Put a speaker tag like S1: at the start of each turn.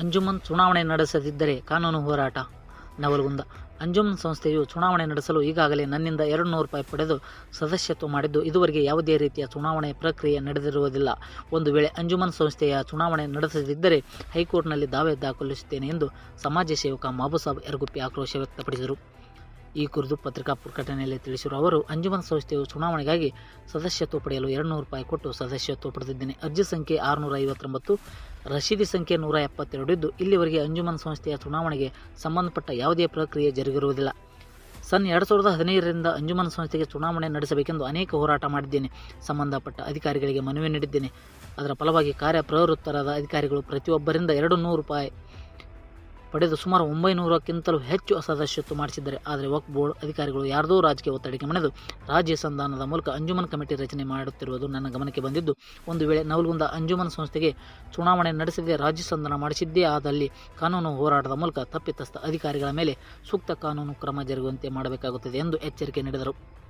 S1: ಅಂಜುಮನ್ ಚುನಾವಣೆ ನಡೆಸದಿದ್ದರೆ ಕಾನೂನು ಹೋರಾಟ ನವಲಗುಂದ. ಅಂಜುಮನ್ ಸಂಸ್ಥೆಯು ಚುನಾವಣೆ ನಡೆಸಲು ಈಗಾಗಲೇ ನನ್ನಿಂದ ಎರಡು ನೂರು ರೂಪಾಯಿ ಪಡೆದು ಸದಸ್ಯತ್ವ ಮಾಡಿದ್ದು ಇದುವರೆಗೆ ಯಾವುದೇ ರೀತಿಯ ಚುನಾವಣೆ ಪ್ರಕ್ರಿಯೆ ನಡೆದಿರುವುದಿಲ್ಲ. ಒಂದು ವೇಳೆ ಅಂಜುಮನ್ ಸಂಸ್ಥೆಯ ಚುನಾವಣೆ ನಡೆಸದಿದ್ದರೆ ಹೈಕೋರ್ಟ್ನಲ್ಲಿ ದಾವೆ ದಾಖಲಿಸುತ್ತೇನೆ ಎಂದು ಸಮಾಜ ಸೇವಕ ಮಾಬುಸಾಬ್ ಎರಗುಪ್ಪಿ ಆಕ್ರೋಶ ವ್ಯಕ್ತಪಡಿಸಿದರು. ಈ ಕುರಿತು ಪತ್ರಿಕಾ ಪ್ರಕಟಣೆಯಲ್ಲಿ ತಿಳಿಸಿರುವ ಅವರು, ಅಂಜುಮನ್ ಸಂಸ್ಥೆಯು ಚುನಾವಣೆಗಾಗಿ ಸದಸ್ಯತ್ವ ಪಡೆಯಲು ಎರಡು ನೂರು ರೂಪಾಯಿ ಕೊಟ್ಟು ಸದಸ್ಯತ್ವ ಪಡೆದಿದ್ದೇನೆ. ಅರ್ಜಿ ಸಂಖ್ಯೆ ಆರುನೂರ ಐವತ್ತೊಂಬತ್ತು ರಶೀದಿ ಸಂಖ್ಯೆ ನೂರ ಎಪ್ಪತ್ತೆರಡು ಇದ್ದು ಇಲ್ಲಿವರೆಗೆ ಅಂಜುಮನ್ ಸಂಸ್ಥೆಯ ಚುನಾವಣೆಗೆ ಸಂಬಂಧಪಟ್ಟ ಯಾವುದೇ ಪ್ರಕ್ರಿಯೆ ಜರುಗಿರುವುದಿಲ್ಲ. ಸನ್ ಎರಡು ಸಾವಿರದ ಹದಿನೈದರಿಂದ ಅಂಜುಮನ್ ಸಂಸ್ಥೆಗೆ ಚುನಾವಣೆ ನಡೆಸಬೇಕೆಂದು ಅನೇಕ ಹೋರಾಟ ಮಾಡಿದ್ದೇನೆ. ಸಂಬಂಧಪಟ್ಟ ಅಧಿಕಾರಿಗಳಿಗೆ ಮನವಿ ನೀಡಿದ್ದೇನೆ. ಅದರ ಫಲವಾಗಿ ಕಾರ್ಯಪ್ರವೃತ್ತರಾದ ಅಧಿಕಾರಿಗಳು ಪ್ರತಿಯೊಬ್ಬರಿಂದ ಎರಡು ನೂರು ರೂಪಾಯಿ ಪಡೆದು ಸುಮಾರು ಒಂಬೈನೂರಕ್ಕಿಂತಲೂ ಹೆಚ್ಚು ಸದಸ್ಯತ್ವ ಮಾಡಿಸಿದ್ದಾರೆ. ಆದರೆ ವಕ್ಫ್ ಬೋರ್ಡ್ ಅಧಿಕಾರಿಗಳು ಯಾರದೋ ರಾಜಕೀಯ ಒತ್ತಡಕ್ಕೆ ಮಣಿದು ರಾಜ್ಯ ಸಂಧಾನದ ಮೂಲಕ ಅಂಜುಮನ್ ಕಮಿಟಿ ರಚನೆ ಮಾಡುತ್ತಿರುವುದು ನನ್ನ ಗಮನಕ್ಕೆ ಬಂದಿದ್ದು. ಒಂದು ವೇಳೆ ನವಲ್ಗುಂದ ಅಂಜುಮನ್ ಸಂಸ್ಥೆಗೆ ಚುನಾವಣೆ ನಡೆಸದೆ ರಾಜ್ಯ ಸಂಧಾನ ಮಾಡಿಸಿದ್ದೇ ಆದಲ್ಲಿ ಕಾನೂನು ಹೋರಾಟದ ಮೂಲಕ ತಪ್ಪಿತಸ್ಥ ಅಧಿಕಾರಿಗಳ ಮೇಲೆ ಸೂಕ್ತ ಕಾನೂನು ಕ್ರಮ ಜರುಗುವಂತೆ ಮಾಡಬೇಕಾಗುತ್ತದೆ ಎಂದು ಎಚ್ಚರಿಕೆ ನೀಡಿದರು.